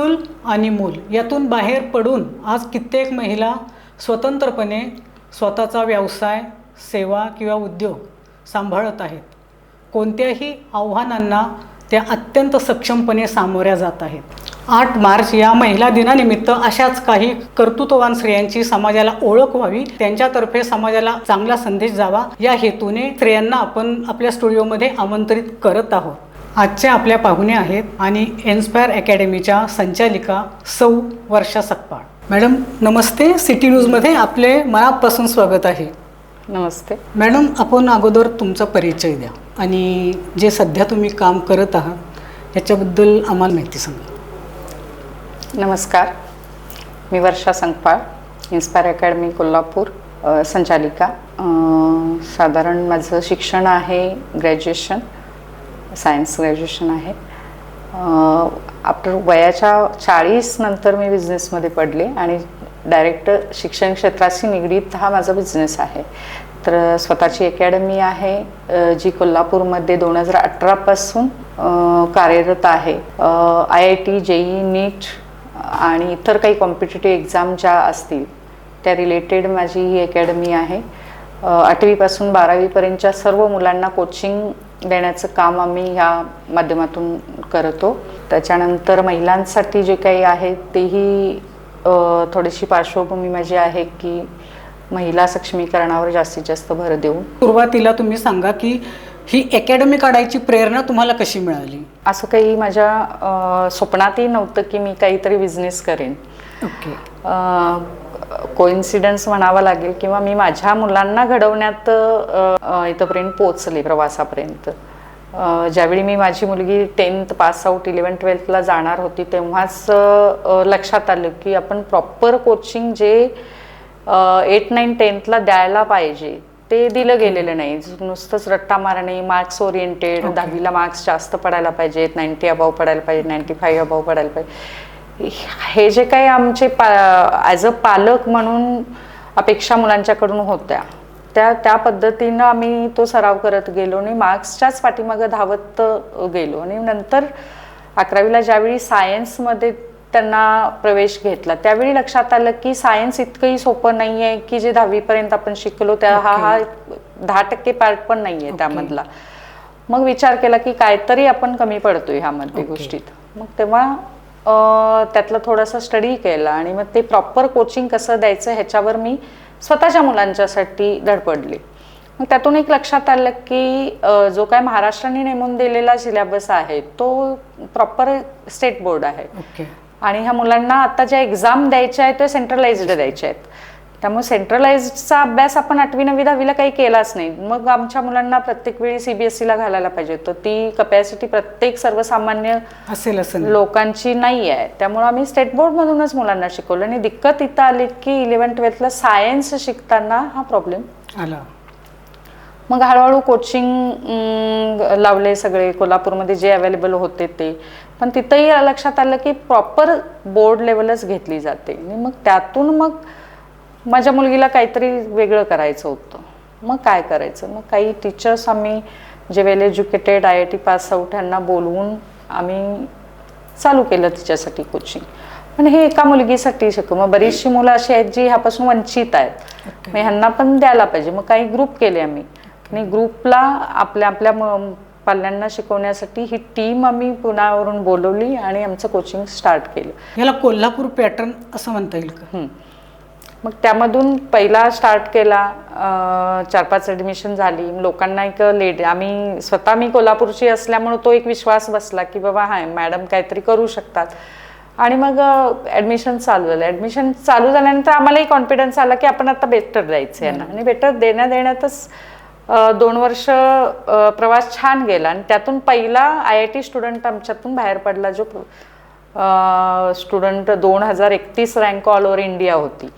चूल आणि मूल यातून बाहेर पडून आज कित्येक महिला स्वतंत्रपणे स्वतःचा व्यवसाय सेवा किंवा उद्योग सांभाळत आहेत. कोणत्याही आव्हानांना त्या अत्यंत सक्षमपणे सामोऱ्या जात आहेत. आठ मार्च या महिला दिनानिमित्त अशाच काही कर्तृत्ववान स्त्रियांची समाजाला ओळख व्हावी त्यांच्यातर्फे समाजाला चांगला संदेश जावा या हेतूने स्त्रियांना आपण आपल्या स्टुडिओमध्ये आमंत्रित करत आहोत. आजच्या आपल्या पाहुणे आहेत आणि एन्स्पायर अकॅडमीच्या संचालिका सौ वर्षा सकपाळ मॅडम नमस्ते. सिटी न्यूजमध्ये आपले मनापासून स्वागत आहे. नमस्ते. मॅडम आपण अगोदर तुमचा परिचय द्या आणि जे सध्या तुम्ही काम करत आहात याच्याबद्दल आम्हाला माहिती सांगा. नमस्कार. मी वर्षा संकपाळ इन्स्पायर अकॅडमी कोल्हापूर संचालिका. साधारण माझं शिक्षण आहे ग्रॅज्युएशन. सायन्स ग्रॅज्युएशन आहे. आफ्टर वयाच्या चाळीस नंतर मी बिझनेसमध्ये पडले आणि डायरेक्ट शिक्षण क्षेत्राशी निगडीत हा माझा बिझनेस आहे. तर स्वतःची अकॅडमी आहे जी कोल्हापूरमध्ये दोन हजार अठरापासून कार्यरत आहे. I I T JEE NEET आणि इतर काही कॉम्पिटेटिव्ह एक्झाम ज्या असतील त्या रिलेटेड माझी ही अकॅडमी आहे. आठवीपासून बारावीपर्यंतच्या सर्व मुलांना कोचिंग देण्याचं काम आम्ही ह्या माध्यमातून करतो. त्याच्यानंतर महिलांसाठी जे काही आहे तेही थोडीशी पार्श्वभूमी माझी आहे की महिला सक्षमीकरणावर जास्तीत जास्त भर देऊन. सुरुवातीला तुम्ही सांगा की ही अकॅडमी काढायची प्रेरणा तुम्हाला कशी मिळाली? असं काही माझ्या स्वप्नातही नव्हतं की मी काहीतरी बिझनेस करेन. ओके कोइन्सिडन्स म्हणावा लागेल किंवा मी माझ्या मुलांना घडवण्यात इथंपर्यंत पोचले प्रवासापर्यंत. ज्यावेळी मी माझी मुलगी टेन्थ पास आऊट इलेवन ट्वेल्थला जाणार होती तेव्हाच लक्षात आलं की आपण प्रॉपर कोचिंग जे एट नाईन टेन्थला द्यायला पाहिजे ते दिलं गेलेलं नाही. नुसतंच रट्टा मारणे मार्क्स ओरिएंटेड दहावीला मार्क्स जास्त पडायला पाहिजेत नाईन्टी अबाव पडायला पाहिजे नाईन्टी फाईव्ह अबाव पडायला पाहिजे हे जे काही आमचे पा ॲज अ पालक म्हणून अपेक्षा मुलांच्याकडून होत्या त्या त्या पद्धतीनं आम्ही तो सराव करत गेलो आणि मार्क्सच्याच पाठीमागं धावत गेलो. आणि नंतर अकरावीला ज्यावेळी सायन्समध्ये त्यांना प्रवेश घेतला त्यावेळी लक्षात आलं की सायन्स इतकंही सोपं नाही आहे की जे दहावीपर्यंत आपण शिकलो त्या हा हा दहा टक्के पार्ट पण नाही आहे त्यामधला. मग विचार केला की काहीतरी आपण कमी पडतोय ह्यामध्ये गोष्टीत. मग तेव्हा त्यातलं थोडंसं स्टडी केला आणि मग ते प्रॉपर कोचिंग कसं द्यायचं ह्याच्यावर मी स्वतःच्या मुलांच्यासाठी धडपडले. मग त्यातून एक लक्षात आलं की जो काय महाराष्ट्राने नेमून दिलेला सिलेबस आहे तो प्रॉपर स्टेट बोर्ड आहे. ओके. आणि ह्या मुलांना आता ज्या एक्झाम द्यायच्या आहेत त्या सेंट्रलाइज्ड द्यायच्या आहेत. त्यामुळे सेंट्रलाइज्डचा अभ्यास आपण आठवी नववी दहावीला काही केलाच नाही. मग आमच्या मुलांना प्रत्येक वेळी सीबीएसईला घालायला पाहिजे तर ती कपॅसिटी प्रत्येक सर्वसामान्य असेल असेल. लोकांची नाही आहे. त्यामुळे आम्ही स्टेट बोर्डमधूनच मुलांना शिकवलं. आणि दिक्कत इथं आली की इलेवन ट्वेल्थला सायन्स शिकताना हा प्रॉब्लेम आला. मग हळूहळू कोचिंग लावले सगळे. कोल्हापूरमध्ये जे अवेलेबल होते ते. पण तिथंही लक्षात आलं की प्रॉपर बोर्ड लेवलच घेतली जाते. आणि मग त्यातून मग माझ्या मुलगीला काहीतरी वेगळं करायचं होतं. मग काय करायचं? मग काही टीचर्स आम्ही जे well educated I I T pass out यांना बोलवून आम्ही चालू केलं तिच्यासाठी कोचिंग पण हे एका मुलगीसाठी शिकव मग बरीचशी मुलं अशी आहेत जी ह्यापासून वंचित आहेत. मग ह्यांना पण द्यायला पाहिजे. मग काही ग्रुप केले आम्ही. आणि ग्रुपला आपल्या आपल्या म- पाल्यांना शिकवण्यासाठी ही टीम आम्ही पुण्यावरून बोलवली आणि आमचं कोचिंग स्टार्ट केलं. याला कोल्हापूर पॅटर्न असं म्हणता येईल का. मग त्यामधून पहिला स्टार्ट केला चार पाच ॲडमिशन झाली. लोकांना एक लेट आम्ही स्वतः मी कोल्हापूरची असल्यामुळे तो एक विश्वास बसला की बाबा हाय मॅडम काहीतरी करू शकतात. आणि मग ॲडमिशन चालू झालं. ॲडमिशन चालू झाल्यानंतर आम्हालाही कॉन्फिडन्स आला की आपण आता बेटर द्यायचं आहे ना आणि बेटर देण्या देण्यातच दोन वर्ष प्रवास छान गेला. आणि त्यातून पहिला आय आय टी स्टुडंट आमच्यातून बाहेर पडला जो स्टुडंट दोन हजार एकतीस रँक ऑल ओव्हर इंडिया होती.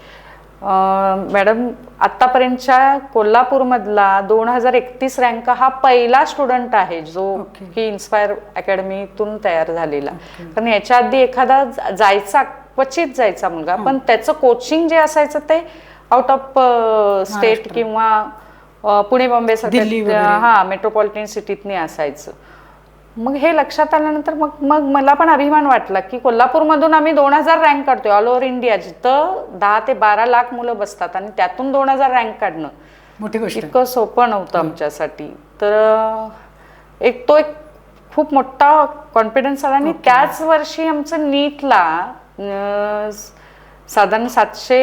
मॅडम आत्तापर्यंतच्या कोल्हापूरमधला दोन हजार एकतीस रँक हा पहिला स्टुडंट आहे जो Okay. की इन्स्पायर अकॅडमीतून तयार झालेला. कारण याच्या आधी एखादा जायचा क्वचित जायचा मुलगा पण त्याचं कोचिंग जे असायचं ते आउट ऑफ स्टेट किंवा पुणे बॉम्बे वगैरे. हा मेट्रोपॉलिटन सिटीतनी असायचं. मग हे लक्षात आल्यानंतर मग मग मला पण अभिमान वाटला की कोल्हापूरमधून आम्ही दोन हजार रँक काढतोय ऑल ओव्हर इंडिया जिथं दहा ते बारा लाख मुलं बसतात आणि त्यातून दोन हजार रँक काढणं. मोठी गोष्ट. इतकं सोपं नव्हतं आमच्यासाठी. तर एक तो एक खूप मोठा कॉन्फिडन्स आला आणि त्याच वर्षी आमचं नीटला साधारण सातशे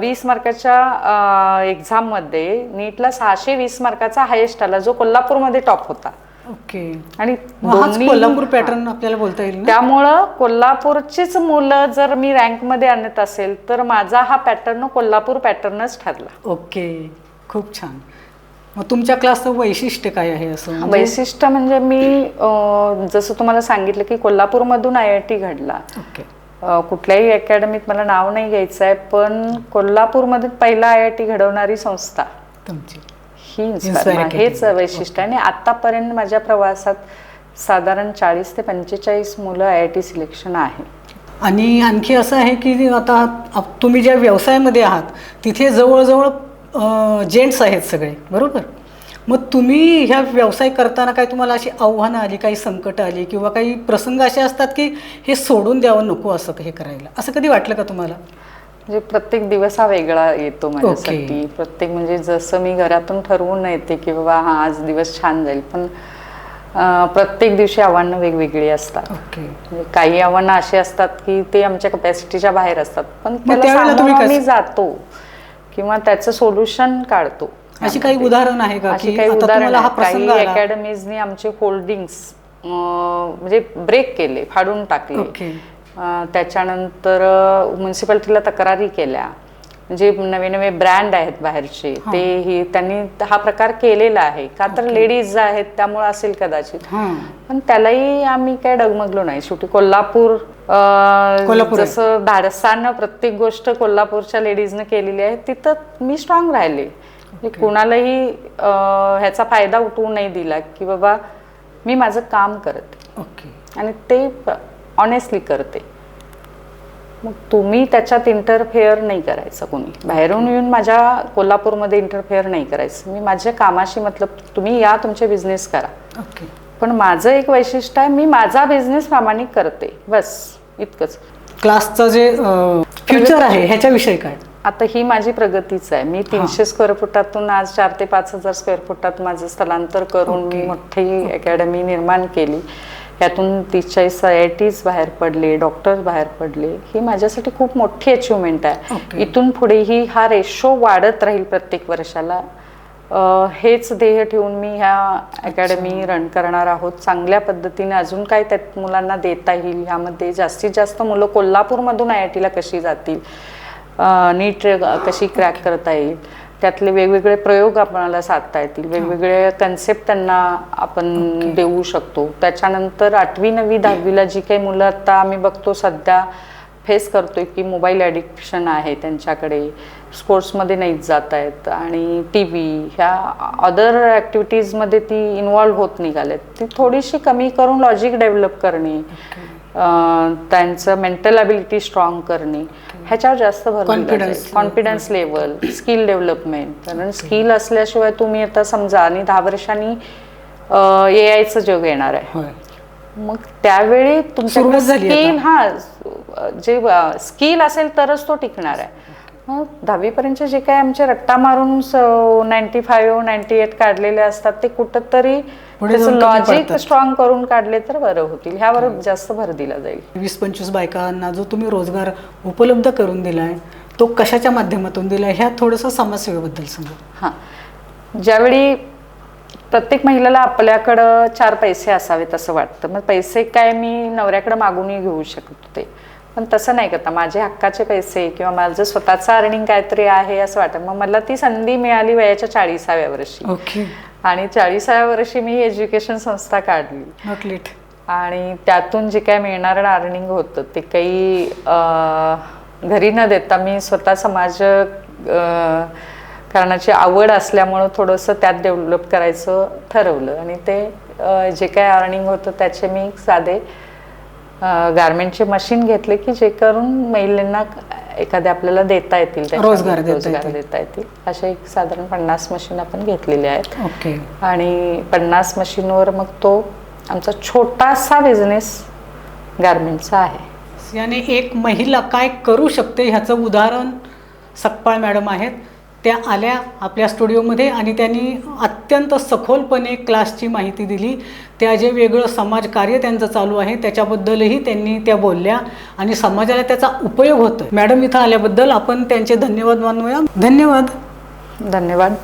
वीस मार्काच्या एक्झाममध्ये नीटला सहाशे वीस मार्काचा हायेस्ट आला जो कोल्हापूरमध्ये टॉप होता. ओके. आणि दोन्ही- कोल्हापूर पॅटर्न आपल्याला बोलता येईल ना? त्यामुळं कोल्हापूरचीच मुलं जर मी रँकमध्ये आणत असेल तर माझा हा पॅटर्न कोल्हापूर पॅटर्नच ठरला. ओके. खूप छान. मग तुमच्या क्लासचं वैशिष्ट्य काय आहे असं म्हणजे- वैशिष्ट्य म्हणजे मी अं, जसं तुम्हाला सांगितलं की कोल्हापूरमधून आय आय टी घडला. ओके. अं, कुठल्याही अकॅडमीत मला नाव नाही घ्यायचं आहे पण कोल्हापूरमध्ये पहिला आय आय टी घडवणारी संस्था. तुमची. ही इन्स्पायर. हेच वैशिष्ट्य आणि आतापर्यंत माझ्या प्रवासात साधारण चाळीस ते पंचेचाळीस मुलं आय आय टी सिलेक्शन आहे. आणि आणखी असं आहे की आता तुम्ही ज्या व्यवसायामध्ये आहात तिथे जवळजवळ जेंट्स आहेत सगळे बरोबर? मग तुम्ही ह्या व्यवसाय करताना काय तुम्हाला अशी आव्हानं आली काही संकट आली किंवा काही प्रसंग असे असतात की हे सोडून द्यावं नको असं हे करायला? असं कधी वाटलं का तुम्हाला? म्हणजे प्रत्येक दिवस हा वेगळा येतो माझ्यासाठी. प्रत्येक म्हणजे जसं मी घरातून ठरवून येते की बाबा हा आज दिवस छान जाईल पण प्रत्येक दिवशी आव्हानं वेगवेगळी असतात. म्हणजे काही आव्हानं अशी असतात की ते आमच्या कपॅसिटीच्या बाहेर असतात पण त्याला जातो किंवा त्याचं सोल्युशन काढतो. अशी काही उदाहरण आहे का अशी काही उदाहरण हा काही अकॅडमीजनी आमचे होल्डिंग्स म्हणजे ब्रेक केले फाडून टाकले. त्याच्यानंतर म्युन्सिपाल्टीला तक्रारी केल्या. म्हणजे नवे नवे ब्रँड आहेत बाहेरचे. ते ही त्यांनी हा प्रकार केलेला आहे. का तर लेडीज आहेत त्यामुळे असेल कदाचित. पण त्यालाही आम्ही काय डगमगलो नाही. शेवटी कोल्हापूर. जसं धाडसानं प्रत्येक गोष्ट कोल्हापूरच्या लेडीजनं केलेली आहे तिथं मी स्ट्रॉंग राहिले. मी कुणालाही ह्याचा फायदा उठवू नाही दिला की बाबा मी माझं काम करते. ओके. आणि ते ऑनेस्टली करते. मग तुम्ही त्याच्यात इंटरफेअर नाही करायचं कोणी. बाहेरून येऊन माझ्या कोल्हापूरमध्ये इंटरफेअर नाही करायचं. मी माझ्या कामाशी मतलब तुम्ही या तुमचे बिझनेस करा. ओके पण माझं एक वैशिष्ट्य आहे मी माझा बिझनेस प्रामाणिक करते. बस इतकंच. क्लासचं जे फ्युचर आहे ह्याच्याविषयी काय? आता ही माझी प्रगतीच आहे. मी तीनशे स्क्वेअर फुटातून आज चार ते पाच हजार स्क्वेअर फुटात माझं स्थलांतर करून मी मोठी अकॅडमी निर्माण केली. यातून तीस चाळीस आय आय टीज बाहेर पडले डॉक्टर्स बाहेर पडले ही माझ्यासाठी खूप मोठी अचिव्हमेंट आहे. Okay. इथून पुढेही हा रेशो वाढत राहील प्रत्येक वर्षाला. हेच ध्येय ठेवून मी ह्या अकॅडमी रन करणार आहोत. चांगल्या पद्धतीने अजून काय त्यात मुलांना देता येईल? ह्यामध्ये जास्तीत जास्त मुलं कोल्हापूरमधून आय आय टीला कशी जातील? नीट कशी क्रॅक करता येईल? त्यातले वेगवेगळे प्रयोग आपल्याला साधता येतील. वेगवेगळे कन्सेप्ट त्यांना आपण देऊ शकतो. त्याच्यानंतर आठवी नववी दहावीला जी काही मुलं आता आम्ही बघतो सध्या फेस करतोय की मोबाईल ॲडिक्शन आहे त्यांच्याकडे. स्पोर्ट्समध्ये नाहीच जात आहेत. आणि टी व्ही ह्या अदर ॲक्टिव्हिटीजमध्ये ती इन्वॉल्व्ह होत निघाल्यात ती थोडीशी कमी करून लॉजिक डेव्हलप करणे. अं, त्यांचं मेंटल अबिलिटी स्ट्रॉंग करणे ह्याच्यावर जास्त भर Confidence. Confidence level skill development कारण स्किल असल्याशिवाय तुम्ही आता समजा आणि दहा वर्षांनी ए आयचं जग येणार आहे. मग त्यावेळी झाली स्किल हा जे स्किल असेल तरच तो टिकणार आहे. मग दहावीपर्यंतचे जे काय आमचे रट्टा मारून नाईन्टी फाईव्ह नाईन्टी एट काढलेले असतात ते कुठंतरी लॉजिक. स्ट्रॉंग करून काढले तर बरं होतील. ह्यावर जास्त भर दिला जाईल. वीस पंचवीस बायकांना जो तुम्ही रोजगार उपलब्ध करून दिलाय तो कशाच्या माध्यमातून दिलाय ह्या थोडंसं समाजसेवेबद्दल सांगा. हां. ज्यावेळी प्रत्येक महिलेला आपल्याकडं चार पैसे असावेत असं वाटतं मग पैसे काय मी नवऱ्याकडं मागूनही घेऊ शकत होते. पण तसं नाही करता. माझे हक्काचे पैसे किंवा माझं स्वतःचं अर्निंग काहीतरी आहे असं वाटतं. मग मला ती संधी मिळाली वयाच्या चाळीसाव्या वर्षी. ओके. आणि चाळीसाव्या वर्षी मी एज्युकेशन संस्था काढली. आणि त्यातून जे काय मिळणारं अर्निंग होतं ते काही घरी न देता मी स्वतः समाज करण्याची आवड असल्यामुळं थोडंसं त्यात डेव्हलप करायचं ठरवलं. आणि ते जे काय अर्निंग होतं त्याचे मी साधे गारमेंटचे मशीन घेतले की जे करून महिलांना एखाद्या आपल्याला देता येतील रोजगार देता येतील. असे एक साधारण पन्नास मशीन आपण घेतलेले आहेत. ओके. आणि पन्नास मशीनवर मग तो आमचा छोटासा बिझनेस गारमेंटचा आहे. याने एक महिला काय करू शकते ह्याचं उदाहरण सकपाळ मॅडम आहेत. त्या आल्या आपल्या स्टुडिओमध्ये आणि त्यांनी अत्यंत सखोलपणे क्लासची माहिती दिली. त्या जे वेगळं समाजकार्य त्यांचं चालू आहे त्याच्याबद्दलही त्यांनी त्या बोलल्या आणि समाजाला त्याचा उपयोग होतो मॅडम इथं आल्याबद्दल आपण त्यांचे धन्यवाद मानूया. धन्यवाद. धन्यवाद.